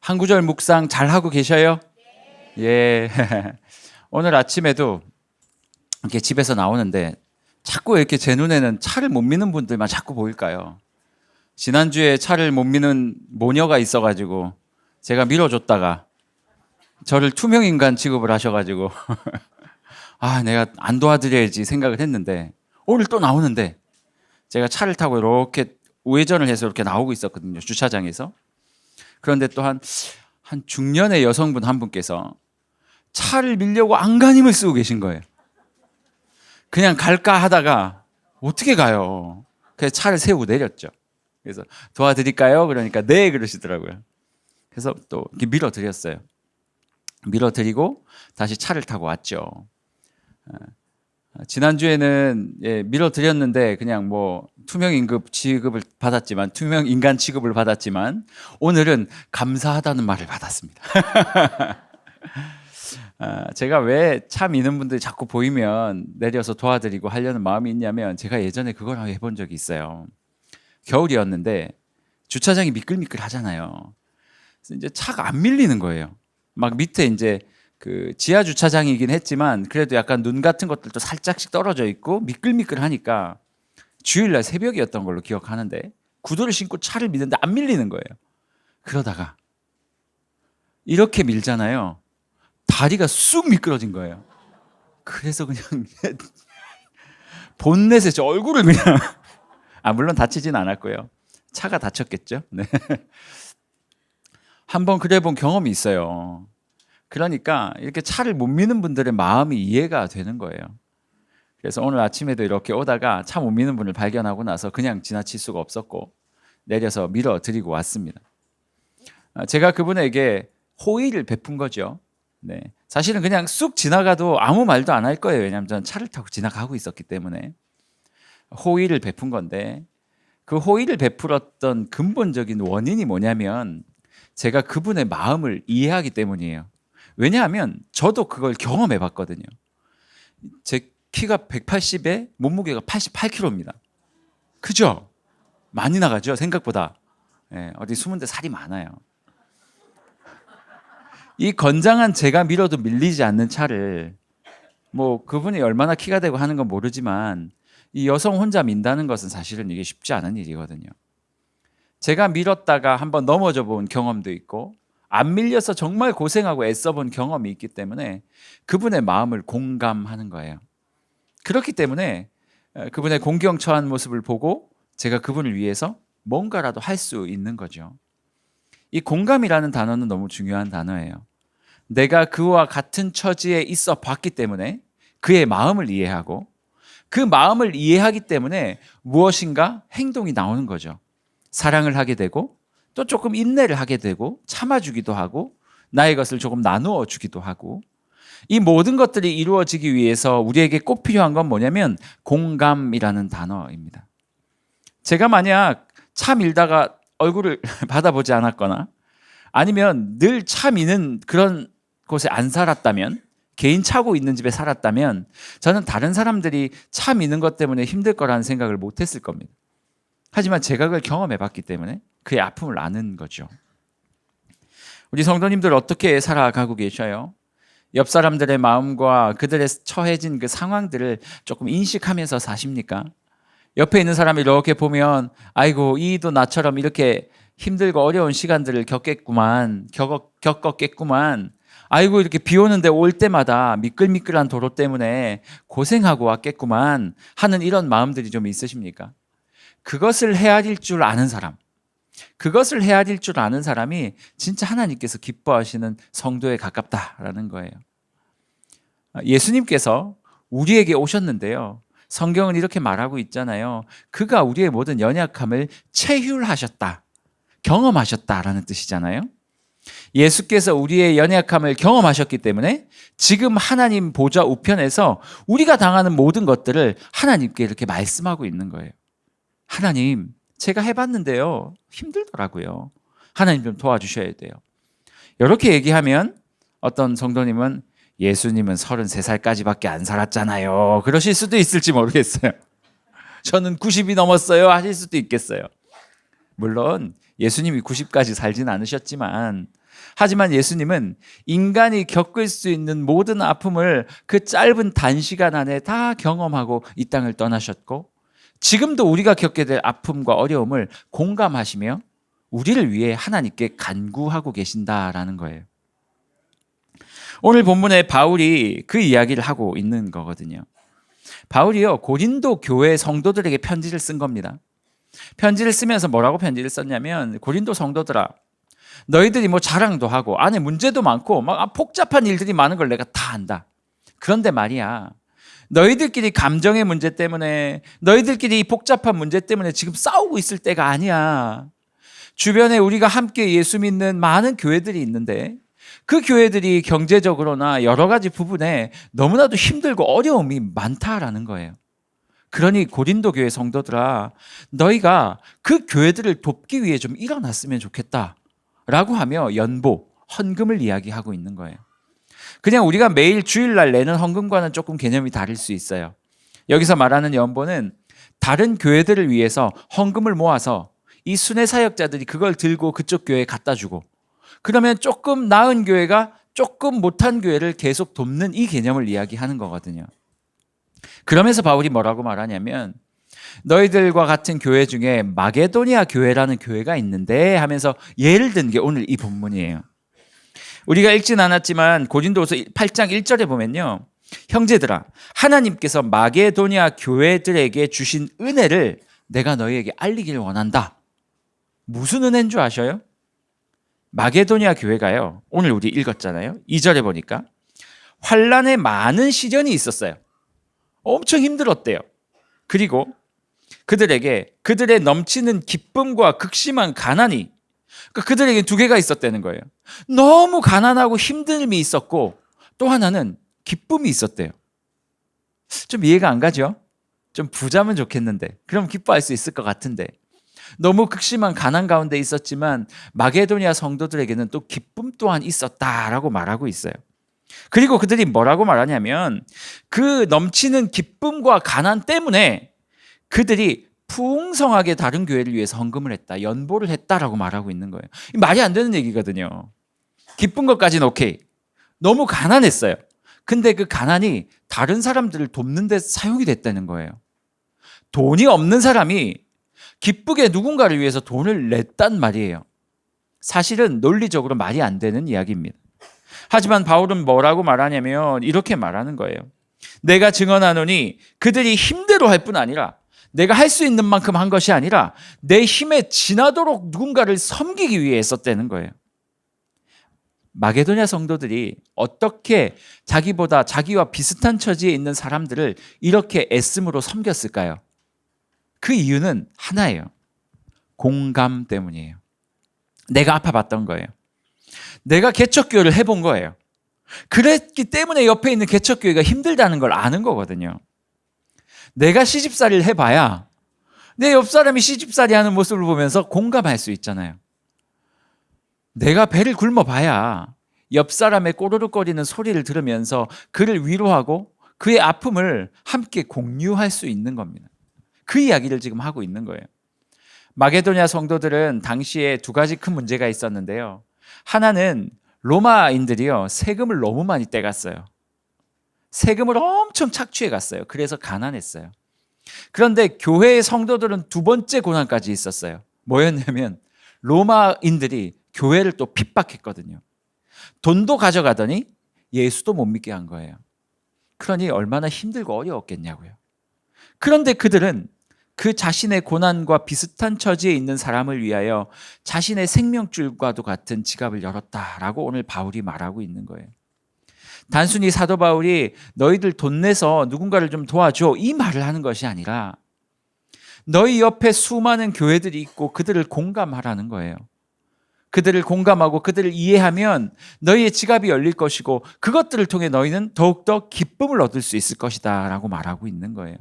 한 구절 묵상 잘 하고 계셔요? 예. 오늘 아침에도 이렇게 집에서 나오는데 자꾸 이렇게 제 눈에는 차를 못 미는 분들만 자꾸 보일까요? 지난주에 차를 못 미는 모녀가 있어가지고 제가 밀어줬다가 저를 투명 인간 취급을 하셔가지고 아 내가 안 도와드려야지 생각을 했는데 오늘 또 나오는데 제가 차를 타고 이렇게 우회전을 해서 이렇게 나오고 있었거든요 주차장에서 그런데 또한 한 중년의 여성분 한 분께서 차를 밀려고 안간힘을 쓰고 계신 거예요. 그냥 갈까 하다가 어떻게 가요? 그래서 차를 세우고 내렸죠. 그래서 도와드릴까요? 그러니까 네 그러시더라고요. 그래서 또 이렇게 밀어드렸어요. 밀어드리고 다시 차를 타고 왔죠. 어, 지난주에는 예, 밀어드렸는데 그냥 뭐 투명 임급 취급을 받았지만 투명 인간 취급을 받았지만 오늘은 감사하다는 말을 받았습니다. 아, 제가 왜차 미는 분들이 자꾸 보이면 내려서 도와드리고 하려는 마음이 있냐면 제가 예전에 그걸 해본 적이 있어요. 겨울이었는데 주차장이 미끌미끌 하잖아요. 그래서 이제 차가 안 밀리는 거예요. 막 밑에 이제 그 지하 주차장이긴 했지만 그래도 약간 눈 같은 것들도 살짝씩 떨어져 있고 미끌미끌 하니까 주일날 새벽이었던 걸로 기억하는데 구두를 신고 차를 미는데 안 밀리는 거예요. 그러다가 이렇게 밀잖아요. 다리가 쑥 미끄러진 거예요. 그래서 그냥 본넷에 저 얼굴을 그냥 아 물론 다치진 않았고요. 차가 다쳤겠죠. 네. 한번 그래 본 경험이 있어요. 그러니까 이렇게 차를 못 미는 분들의 마음이 이해가 되는 거예요. 그래서 오늘 아침에도 이렇게 오다가 차못 미는 분을 발견하고 나서 그냥 지나칠 수가 없었고 내려서 밀어 드리고 왔습니다. 아, 제가 그분에게 호의를 베푼 거죠. 네. 사실은 그냥 쑥 지나가도 아무 말도 안 할 거예요. 왜냐하면 저는 차를 타고 지나가고 있었기 때문에 호의를 베푼 건데 그 호의를 베풀었던 근본적인 원인이 뭐냐면 제가 그분의 마음을 이해하기 때문이에요. 왜냐하면 저도 그걸 경험해 봤거든요. 제 키가 180에 몸무게가 88kg입니다. 그죠? 많이 나가죠, 생각보다. 예, 어디 숨은데 살이 많아요. 이 건장한 제가 밀어도 밀리지 않는 차를 뭐 그분이 얼마나 키가 되고 하는 건 모르지만 이 여성 혼자 민다는 것은 사실은 이게 쉽지 않은 일이거든요. 제가 밀었다가 한번 넘어져 본 경험도 있고 안 밀려서 정말 고생하고 애써 본 경험이 있기 때문에 그분의 마음을 공감하는 거예요. 그렇기 때문에 그분의 공경 처한 모습을 보고 제가 그분을 위해서 뭔가라도 할 수 있는 거죠. 이 공감이라는 단어는 너무 중요한 단어예요. 내가 그와 같은 처지에 있어 봤기 때문에 그의 마음을 이해하고 그 마음을 이해하기 때문에 무엇인가 행동이 나오는 거죠. 사랑을 하게 되고 또 조금 인내를 하게 되고 참아주기도 하고 나의 것을 조금 나누어 주기도 하고 이 모든 것들이 이루어지기 위해서 우리에게 꼭 필요한 건 뭐냐면 공감이라는 단어입니다. 제가 만약 차 밀다가 얼굴을 받아보지 않았거나 아니면 늘 차 미는 그런 곳에 안 살았다면 개인 차고 있는 집에 살았다면 저는 다른 사람들이 차 미는 것 때문에 힘들 거라는 생각을 못 했을 겁니다. 하지만 제가 그걸 경험해 봤기 때문에 그의 아픔을 아는 거죠. 우리 성도님들 어떻게 살아가고 계셔요? 옆 사람들의 마음과 그들의 처해진 그 상황들을 조금 인식하면서 사십니까? 옆에 있는 사람이 이렇게 보면 아이고 이도 나처럼 이렇게 힘들고 어려운 시간들을 겪겠구만 겪, 겪었겠구만 아이고 이렇게 비 오는데 올 때마다 미끌미끌한 도로 때문에 고생하고 왔겠구만 하는 이런 마음들이 좀 있으십니까? 그것을 헤아릴 줄 아는 사람 그것을 헤아릴 줄 아는 사람이 진짜 하나님께서 기뻐하시는 성도에 가깝다라는 거예요. 예수님께서 우리에게 오셨는데요. 성경은 이렇게 말하고 있잖아요. 그가 우리의 모든 연약함을 체휼하셨다. 경험하셨다라는 뜻이잖아요. 예수께서 우리의 연약함을 경험하셨기 때문에 지금 하나님 보좌 우편에서 우리가 당하는 모든 것들을 하나님께 이렇게 말씀하고 있는 거예요. 하나님, 제가 해봤는데요. 힘들더라고요. 하나님 좀 도와주셔야 돼요. 이렇게 얘기하면 어떤 성도님은 예수님은 33살까지밖에 안 살았잖아요. 그러실 수도 있을지 모르겠어요. 저는 90이 넘었어요. 하실 수도 있겠어요. 물론 예수님이 90까지 살진 않으셨지만 하지만 예수님은 인간이 겪을 수 있는 모든 아픔을 그 짧은 단시간 안에 다 경험하고 이 땅을 떠나셨고 지금도 우리가 겪게 될 아픔과 어려움을 공감하시며 우리를 위해 하나님께 간구하고 계신다라는 거예요. 오늘 본문에 바울이 그 이야기를 하고 있는 거거든요. 바울이요, 고린도 교회 성도들에게 편지를 쓴 겁니다. 편지를 쓰면서 뭐라고 편지를 썼냐면, 고린도 성도들아, 너희들이 뭐 자랑도 하고, 안에 문제도 많고, 막 복잡한 일들이 많은 걸 내가 다 안다. 그런데 말이야, 너희들끼리 감정의 문제 때문에, 너희들끼리 이 복잡한 문제 때문에 지금 싸우고 있을 때가 아니야. 주변에 우리가 함께 예수 믿는 많은 교회들이 있는데, 그 교회들이 경제적으로나 여러 가지 부분에 너무나도 힘들고 어려움이 많다라는 거예요. 그러니 고린도 교회 성도들아, 너희가 그 교회들을 돕기 위해 좀 일어났으면 좋겠다. 라고 하며 연보, 헌금을 이야기하고 있는 거예요. 그냥 우리가 매일 주일날 내는 헌금과는 조금 개념이 다를 수 있어요. 여기서 말하는 연보는 다른 교회들을 위해서 헌금을 모아서 이 순회 사역자들이 그걸 들고 그쪽 교회에 갖다 주고 그러면 조금 나은 교회가 조금 못한 교회를 계속 돕는 이 개념을 이야기하는 거거든요. 그러면서 바울이 뭐라고 말하냐면 너희들과 같은 교회 중에 마게도니아 교회라는 교회가 있는데 하면서 예를 든 게 오늘 이 본문이에요. 우리가 읽진 않았지만 고린도서 8장 1절에 보면요. 형제들아 하나님께서 마게도니아 교회들에게 주신 은혜를 내가 너희에게 알리길 원한다. 무슨 은혜인 줄 아셔요? 마게도니아 교회가요. 오늘 우리 읽었잖아요. 2절에 보니까 환란에 많은 시련이 있었어요. 엄청 힘들었대요. 그리고 그들에게 그들의 넘치는 기쁨과 극심한 가난이 그러니까 그들에게 두 개가 있었다는 거예요. 너무 가난하고 힘듦이 있었고 또 하나는 기쁨이 있었대요. 좀 이해가 안 가죠? 좀 부자면 좋겠는데 그럼 기뻐할 수 있을 것 같은데 너무 극심한 가난 가운데 있었지만 마게도니아 성도들에게는 또 기쁨 또한 있었다라고 말하고 있어요. 그리고 그들이 뭐라고 말하냐면 그 넘치는 기쁨과 가난 때문에 그들이 풍성하게 다른 교회를 위해서 헌금을 했다, 연보를 했다라고 말하고 있는 거예요. 말이 안 되는 얘기거든요. 기쁜 것까지는 오케이. 너무 가난했어요. 근데 그 가난이 다른 사람들을 돕는 데 사용이 됐다는 거예요. 돈이 없는 사람이 기쁘게 누군가를 위해서 돈을 냈단 말이에요. 사실은 논리적으로 말이 안 되는 이야기입니다. 하지만 바울은 뭐라고 말하냐면 이렇게 말하는 거예요. 내가 증언하노니 그들이 힘대로 할 뿐 아니라 내가 할 수 있는 만큼 한 것이 아니라 내 힘에 지나도록 누군가를 섬기기 위해 했었다는 거예요. 마게도냐 성도들이 어떻게 자기보다 자기와 비슷한 처지에 있는 사람들을 이렇게 애씀으로 섬겼을까요? 그 이유는 하나예요. 공감 때문이에요. 내가 아파봤던 거예요. 내가 개척교회를 해본 거예요. 그랬기 때문에 옆에 있는 개척교회가 힘들다는 걸 아는 거거든요. 내가 시집살이를 해봐야 내 옆 사람이 시집살이 하는 모습을 보면서 공감할 수 있잖아요. 내가 배를 굶어봐야 옆 사람의 꼬르륵거리는 소리를 들으면서 그를 위로하고 그의 아픔을 함께 공유할 수 있는 겁니다. 그 이야기를 지금 하고 있는 거예요. 마게도냐 성도들은 당시에 두 가지 큰 문제가 있었는데요. 하나는 로마인들이요, 세금을 너무 많이 떼갔어요. 세금을 엄청 착취해 갔어요. 그래서 가난했어요. 그런데 교회의 성도들은 두 번째 고난까지 있었어요. 뭐였냐면 로마인들이 교회를 또 핍박했거든요. 돈도 가져가더니 예수도 못 믿게 한 거예요. 그러니 얼마나 힘들고 어려웠겠냐고요. 그런데 그들은 그 자신의 고난과 비슷한 처지에 있는 사람을 위하여 자신의 생명줄과도 같은 지갑을 열었다라고 오늘 바울이 말하고 있는 거예요. 단순히 사도 바울이 너희들 돈 내서 누군가를 좀 도와줘 이 말을 하는 것이 아니라 너희 옆에 수많은 교회들이 있고 그들을 공감하라는 거예요. 그들을 공감하고 그들을 이해하면 너희의 지갑이 열릴 것이고 그것들을 통해 너희는 더욱더 기쁨을 얻을 수 있을 것이다 라고 말하고 있는 거예요.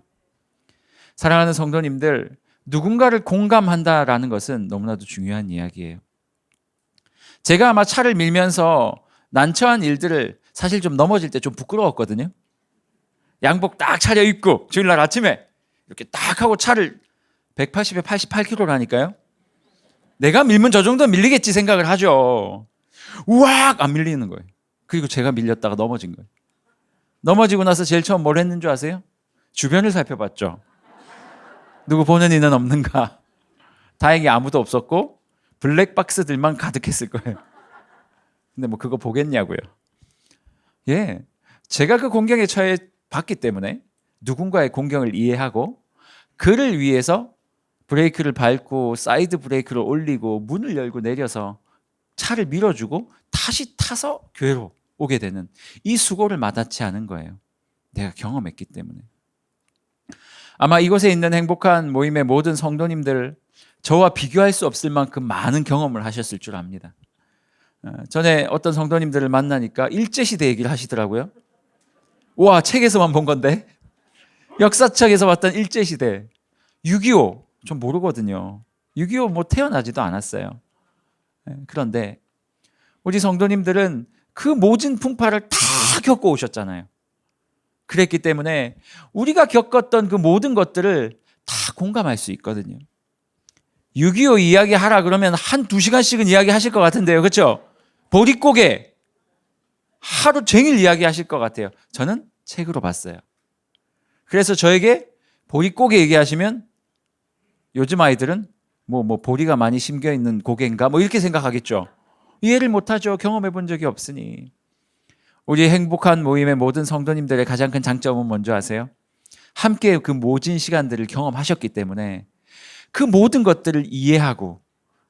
사랑하는 성도님들, 누군가를 공감한다라는 것은 너무나도 중요한 이야기예요. 제가 아마 차를 밀면서 난처한 일들을 사실 좀 넘어질 때 좀 부끄러웠거든요. 양복 딱 차려입고 주일날 아침에 이렇게 딱 하고 차를 180에 88km라니까요. 내가 밀면 저 정도 밀리겠지 생각을 하죠. 우악 안 밀리는 거예요. 그리고 제가 밀렸다가 넘어진 거예요. 넘어지고 나서 제일 처음 뭘 했는 줄 아세요? 주변을 살펴봤죠. 누구 보는 이는 없는가? 다행히 아무도 없었고 블랙박스들만 가득했을 거예요. 근데 뭐 그거 보겠냐고요. 예. 제가 그 공경에 처해 봤기 때문에 누군가의 공경을 이해하고 그를 위해서 브레이크를 밟고 사이드 브레이크를 올리고 문을 열고 내려서 차를 밀어주고 다시 타서 교회로 오게 되는 이 수고를 마다치 않은 거예요. 내가 경험했기 때문에. 아마 이곳에 있는 행복한 모임의 모든 성도님들 저와 비교할 수 없을 만큼 많은 경험을 하셨을 줄 압니다. 어, 전에 어떤 성도님들을 만나니까 일제시대 얘기를 하시더라고요. 와, 책에서만 본 건데. 역사책에서 봤던 일제시대. 6.25. 전 모르거든요. 6.25 뭐 태어나지도 않았어요. 예, 그런데 우리 성도님들은 그 모진 풍파를 다 겪고 오셨잖아요. 그랬기 때문에 우리가 겪었던 그 모든 것들을 다 공감할 수 있거든요. 6.25 이야기 하라 그러면 한 두 시간씩은 이야기 하실 것 같은데요. 그렇죠? 보릿고개 하루 종일 이야기 하실 것 같아요. 저는 책으로 봤어요. 그래서 저에게 보릿고개 얘기하시면 요즘 아이들은 뭐, 뭐, 보리가 많이 심겨 있는 고개인가? 뭐, 이렇게 생각하겠죠. 이해를 못하죠. 경험해 본 적이 없으니. 우리 행복한 모임의 모든 성도님들의 가장 큰 장점은 뭔지 아세요? 함께 그 모진 시간들을 경험하셨기 때문에 그 모든 것들을 이해하고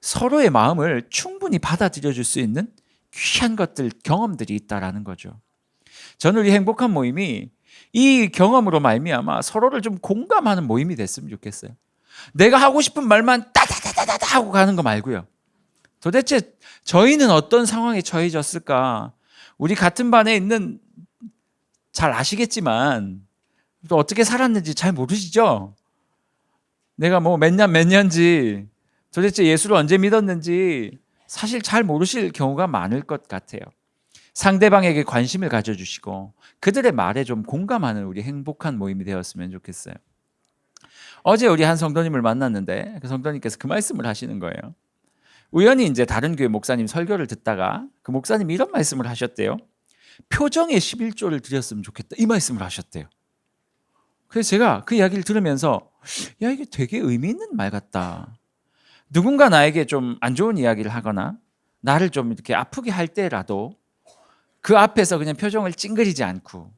서로의 마음을 충분히 받아들여 줄 수 있는 귀한 것들, 경험들이 있다라는 거죠. 저는 우리 행복한 모임이 이 경험으로 말미암아 서로를 좀 공감하는 모임이 됐으면 좋겠어요. 내가 하고 싶은 말만 따다다다다 하고 가는 거 말고요. 도대체 저희는 어떤 상황에 처해졌을까? 우리 같은 반에 있는 잘 아시겠지만 또 어떻게 살았는지 잘 모르시죠? 내가 뭐 몇 년 몇 년지 도대체 예수를 언제 믿었는지 사실 잘 모르실 경우가 많을 것 같아요. 상대방에게 관심을 가져주시고 그들의 말에 좀 공감하는 우리 행복한 모임이 되었으면 좋겠어요. 어제 우리 한 성도님을 만났는데 그 성도님께서 그 말씀을 하시는 거예요. 우연히 이제 다른 교회 목사님 설교를 듣다가 그 목사님이 이런 말씀을 하셨대요. 표정에 11조를 드렸으면 좋겠다. 이 말씀을 하셨대요. 그래서 제가 그 이야기를 들으면서 야 이게 되게 의미 있는 말 같다. 누군가 나에게 좀 안 좋은 이야기를 하거나 나를 좀 이렇게 아프게 할 때라도 그 앞에서 그냥 표정을 찡그리지 않고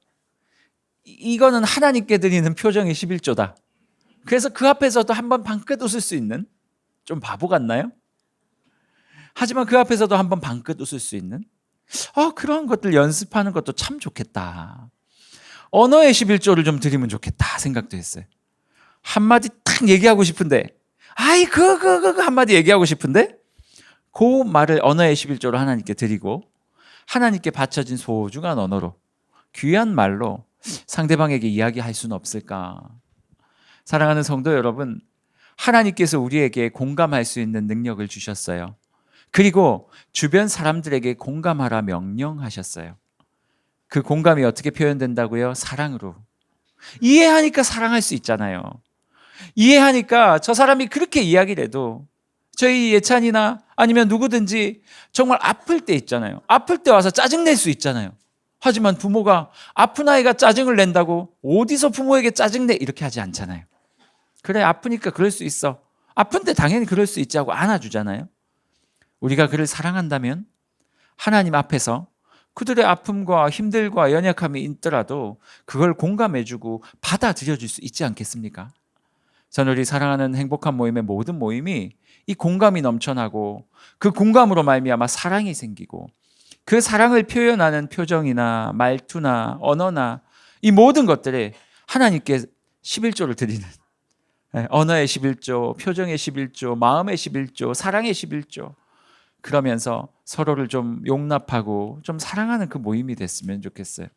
이- 이거는 하나님께 드리는 표정의 11조다. 그래서 그 앞에서도 한 번 방긋 웃을 수 있는 좀 바보 같나요? 하지만 그 앞에서도 한 번 방긋 웃을 수 있는 아, 그런 것들 연습하는 것도 참 좋겠다. 언어의 11조를 좀 드리면 좋겠다 생각도 했어요. 한마디 딱 얘기하고 싶은데 아이 그 그 그 그 한마디 얘기하고 싶은데 그 말을 언어의 11조로 하나님께 드리고 하나님께 바쳐진 소중한 언어로 귀한 말로 상대방에게 이야기할 수는 없을까? 사랑하는 성도 여러분, 하나님께서 우리에게 공감할 수 있는 능력을 주셨어요. 그리고 주변 사람들에게 공감하라 명령하셨어요. 그 공감이 어떻게 표현된다고요? 사랑으로. 이해하니까 사랑할 수 있잖아요. 이해하니까 저 사람이 그렇게 이야기를 해도 저희 예찬이나 아니면 누구든지 정말 아플 때 있잖아요. 아플 때 와서 짜증낼 수 있잖아요. 하지만 부모가 아픈 아이가 짜증을 낸다고 어디서 부모에게 짜증내 이렇게 하지 않잖아요. 그래 아프니까 그럴 수 있어. 아픈데 당연히 그럴 수 있지 하고 안아주잖아요. 우리가 그를 사랑한다면 하나님 앞에서 그들의 아픔과 힘들과 연약함이 있더라도 그걸 공감해주고 받아들여줄 수 있지 않겠습니까? 우리 사랑하는 행복한 모임의 모든 모임이 이 공감이 넘쳐나고 그 공감으로 말미암아 사랑이 생기고 그 사랑을 표현하는 표정이나 말투나 언어나 이 모든 것들에 하나님께 11조를 드리는 예, 언어의 11조, 표정의 11조, 마음의 11조, 사랑의 11조 그러면서 서로를 좀 용납하고 좀 사랑하는 그 모임이 됐으면 좋겠어요.